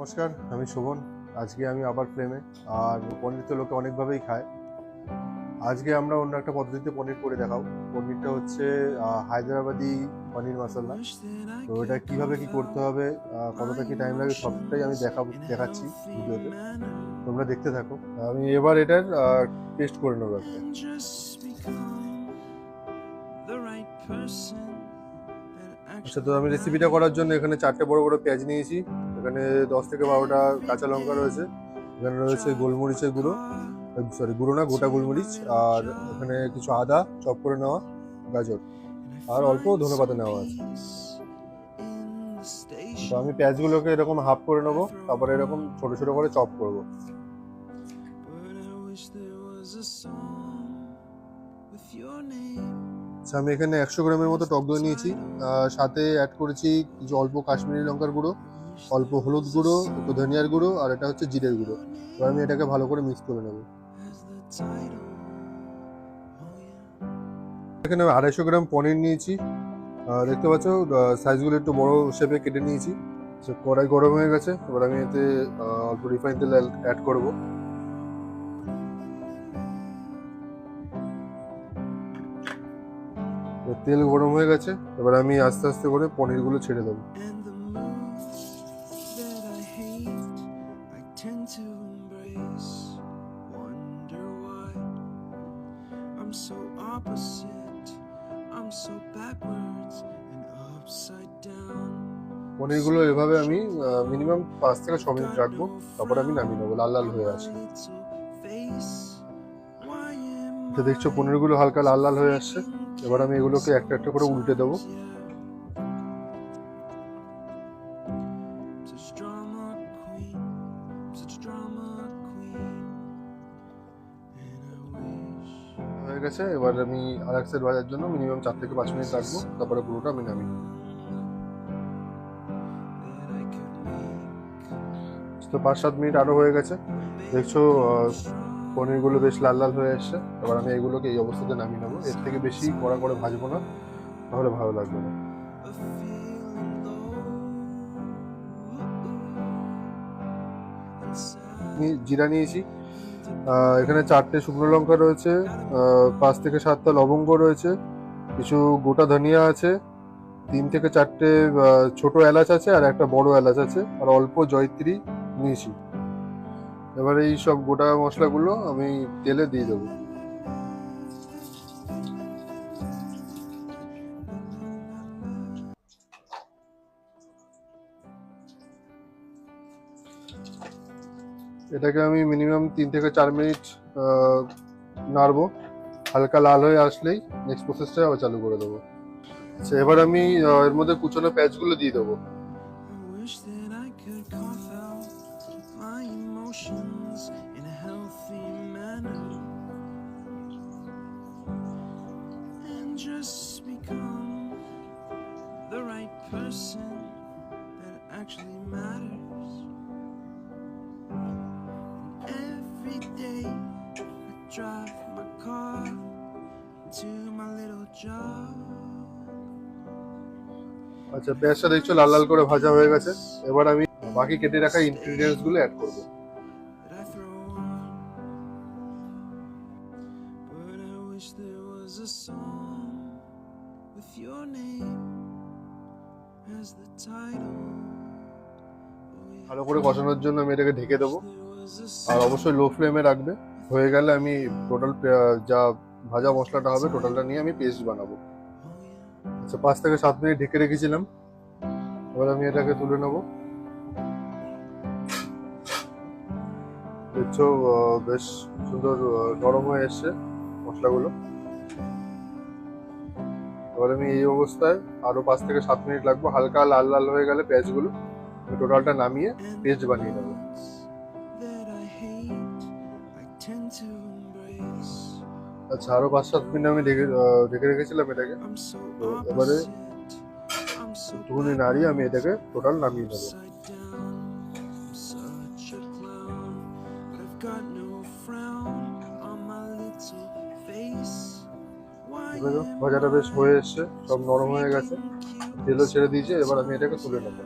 নমস্কার, আমি শোভন। আজকে আমি আবার প্রেমে, আর পনির তো লোকে অনেকভাবেই খায়। আজকে আমরা অন্য একটা পদ্ধতিতে পনির করে দেখাও পনিরটা হচ্ছে হায়দ্রাবাদি পনির মশলা। তো এটা কীভাবে কি করতে হবে কতটা কি টাইম লাগে, সবটাই আমি দেখাবো দেখাচ্ছি ভিডিওতে। তোমরা দেখতে থাকো। আমি এবার এটার টেস্ট করে নেব একটা। আচ্ছা তো আমি রেসিপিটা করার জন্য এখানে চারটে বড় বড় পেঁয়াজ নিয়েছি। এখানে দশ থেকে বারোটা কাঁচা লঙ্কা রয়েছে। এখানে রয়েছে গোলমরিচের গুঁড়ো সরি গুঁড়ো না, গোটা গোলমরিচ আর এখানে কিছু আদা চপ করে নেওয়া, গাজর। আর অল্প ধনেপাতা নেওয়া আছে। তো আমি পেঁয়াজগুলোকে এরকম হাফ করে নেব, তারপরে এরকম ছোট ছোট করে চপ করব. আচ্ছা আমি এখানে একশো গ্রামের মতো টক দই নিয়েছি। সাথে অ্যাড করেছি কিছু অল্প কাশ্মীরি লঙ্কার গুঁড়ো। অল্প হলুদ গুঁড়ো, একটু ধনিয়ার গুঁড়ো, আর এটা হচ্ছে জিরের গুঁড়ো। তো আমি এটাকে ভালো করে মিক্স করে নেব. এখানে আমি আড়াইশো গ্রাম পনির নিয়েছি। দেখতে পাচ্ছ সাইজগুলো একটু বড় শেপে কেটে নিয়েছি। তো কড়াই গরম হয়ে গেছে। এবার আমি এতে অল্প রিফাইন তেল অ্যাড করব। তেল গরম হয়ে গেছে। এবার আমি আস্তে আস্তে করে পনিরগুলো ছেড়ে দেবো। পনিরগুলো এভাবে আমি মিনিমাম পাঁচ থেকে ছ মিনিট রাখব তারপর আমি নামিয়ে নেব লাল লাল হয়ে আসে তো দেখছ পনিরগুলো হালকা লাল লাল হয়ে আসছে। এবার আমি এগুলোকে একটা একটা করে উল্টে দেবো। গেছে এবার আমি সাইড ভাজার জন্য মিনিমাম চার থেকে পাঁচ মিনিট রাখব। তারপরে পুরোটা আমি নামি that I could make তো পাঁচ সাত মিনিট আরও হয়ে গেছে। দেখছ পনিরগুলো বেশ লাল লাল হয়ে এসছে এবার আমি এগুলোকে এই অবস্থাতে নামিয়ে নেব। এর থেকে বেশি কড়া করে ভাজবো না তাহলে ভালো লাগবে না। জিরা নিয়েছি এখানে চারটে শুকনো লঙ্কা রয়েছে পাঁচ থেকে সাতটা লবঙ্গ রয়েছে, কিছু গোটা ধনিয়া আছে, তিন থেকে চারটে ছোট এলাচ আছে আর একটা বড় এলাচ আছে, আর অল্প জয়ত্রী নিয়েছি এবার এই সব গোটা মশলাগুলো আমি তেলে দিয়ে দেবো। এটাকে আমি মিনিমাম তিন থেকে চার মিনিট নাড়বো। হালকা লাল হয়ে আসলেই নেক্সট প্রসেসটা আবার চালু করে দেবো। আচ্ছা, এবার আমি এর মধ্যে কুচানো প্যাচগুলো দিয়ে দেবো। Actually, man. Drive my car to my little job. আচ্ছা পেঁয়াজটা দেখছ লাল লাল করে ভাজা হয়ে গেছে এবার আমি বাকি কেটে রাখা ইনগ্রিডিয়েন্টসগুলো অ্যাড করব with your name as the title. Oh, yeah. ভালো করে কষানোর জন্য আমি এটাকে ঢেকে দেবো আর অবশ্যই লো ফ্লেমে রাখবে হয়ে গেলে আমি টোটাল যা ভাজা মশলাটা হবে টোটালটা নিয়ে আমি পেস্ট বানাবো। আচ্ছা পাঁচ থেকে সাত মিনিট ঢেকে রেখেছিলাম। এবার আমি এটাকে তুলে নেব। দেখছ বেশ সুন্দর গরম হয়ে এসছে মশলাগুলো। এবার আমি এই অবস্থায় আরও পাঁচ থেকে সাত মিনিট লাগবো। হালকা লাল লাল হয়ে গেলে পেঁয়াজগুলো টোটালটা নামিয়ে পেস্ট বানিয়ে নেব। আচ্ছা আরও পাঁচ সাত মিনিট আমি ঢেকে ঢেকে রেখেছিলাম এটাকে। তো এবারে. একটুখানি নাড়িয়ে আমি এটাকে টোটাল নামিয়ে নেব ভাজাটা বেশ হয়ে এসছে সব নরম হয়ে গেছে। তেলও ছেড়ে দিয়েছে এবার আমি এটাকে তুলে নেব।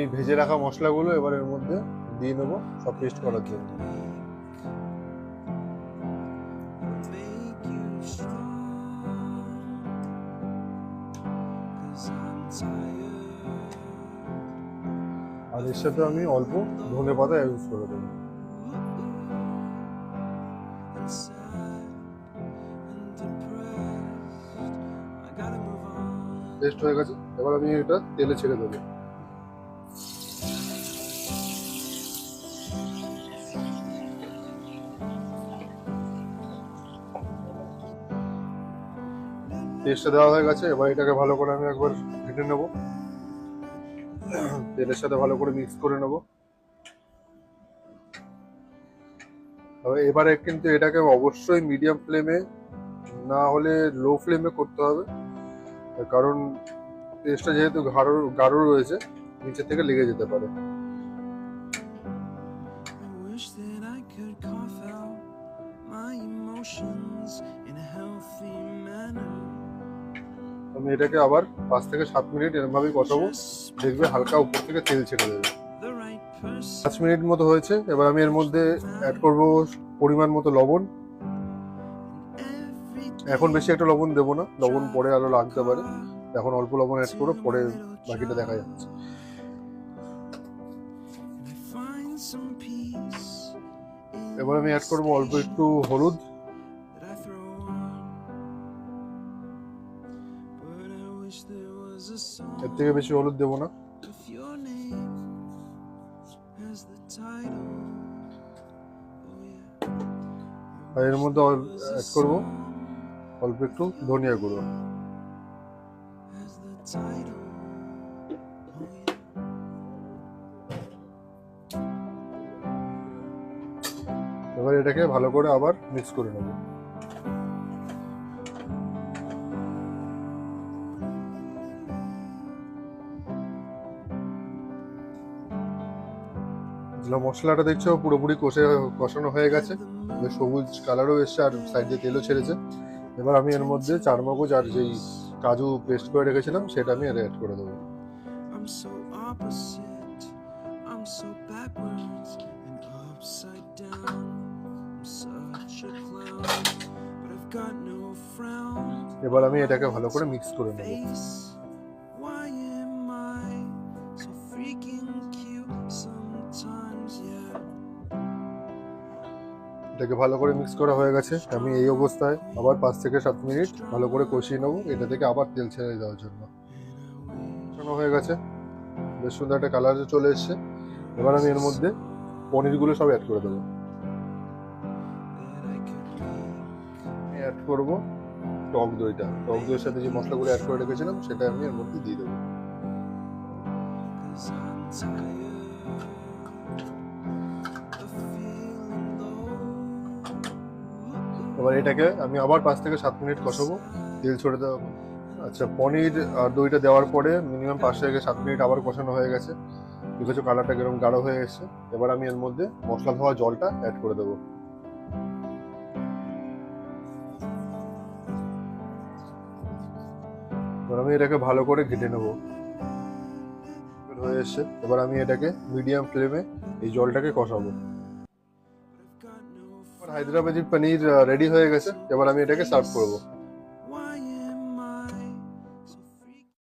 এই ভেজে রাখা মশলাগুলো এবার এর মধ্যে দিয়ে নেব সব পেস্ট করার জন্য. আর এর সাথে আমি অল্প ধনে পাতা ইউজ করে দেবো পেস্ট হয়ে গেছে, এবার আমি এটা তেলে ছেড়ে দেবো। পেস্টটা দেওয়া হয়ে গেছে, এবার এটাকে ভালো করে আমি একবার ঘেটে নেব। তেলের সাথে ভালো করে মিক্স করে নেব। তবে এবারে কিন্তু এটাকে অবশ্যই মিডিয়াম ফ্লেমে না হলে লো ফ্লেমে করতে হবে। কারণ পেস্টটা যেহেতু গাঢ় গাঢ় রয়েছে নিচে থেকে লেগে যেতে পারে. আমি এটাকে আবার পাঁচ থেকে সাত মিনিট এরমভাবেই কষাবো দেখবে হালকা উপর থেকে তেল ছেড়ে দেবে। পাঁচ মিনিট মতো হয়েছে। এবার আমি এর মধ্যে অ্যাড করব পরিমাণ মতো লবণ। এখন বেশি একটা লবণ দেবো না, লবণ পরে আরও লাগতে পারে। এখন অল্প লবণ অ্যাড করো, পরে বাকিটা দেখা যাচ্ছে। এবার আমি অ্যাড করব অল্প একটু হলুদ। এর থেকে বেশি হলুদ দেবো না। এর মধ্যে অ্যাড করব। অল্প একটু ধনিয়া গুঁড়ো. এবার এটাকে ভালো করে আবার মিক্স করে নেব। মশলাটা দেখছ পুরোপুরি কষে কষানো হয়ে গেছে। সবুজ কালারও এসছে আর সাইড দিয়ে তেলও ছেড়েছে। এবার আমি এর মধ্যে চার মগজ আর যেই কাজু পেস্ট করে রেখেছিলাম সেটা আমি অ্যাড করে দেবো। এবার আমি এটাকে ভালো করে মিক্স করে নেব। এটাকে ভালো করে মিক্স করা হয়ে গেছে। আমি এই অবস্থায় আবার পাঁচ থেকে সাত মিনিট ভালো করে কষিয়ে নেব। এটা থেকে আবার তেল ছেড়ে দেওয়ার জন্য। হয়ে গেছে। বেশ সুন্দর একটা কালার চলে এসছে। এবার আমি এর মধ্যে পনিরগুলো সব অ্যাড করে দেবো। অ্যাড করব টক দইটা। টক দইয়ের সাথে যে মশলাগুলো অ্যাড করে রেখেছিলাম, সেটা আমি এর মধ্যে দিয়ে দেবো। এবার এটাকে আমি আবার পাঁচ থেকে সাত মিনিট কষাবো। তেল ছড়ে দেওয়া আচ্ছা পনির আর দইটা দেওয়ার পরে মিনিমাম পাঁচ থেকে সাত মিনিট আবার কষানো হয়ে গেছে। দেখেছ কালারটা কীরকম গাঢ় হয়ে এসেছে। এবার আমি এর মধ্যে মশলা ধোয়া জলটা অ্যাড করে দেবো। এবার আমি এটাকে ভালো করে ঘেটে নেব। হয়ে এসছে। এবার আমি এটাকে মিডিয়াম ফ্লেমে এই জলটাকে কষাবো। হায়দ্রাবাদি পনির রেডি হয়ে গেছে। এবার আমি এটাকে সার্ভ করব।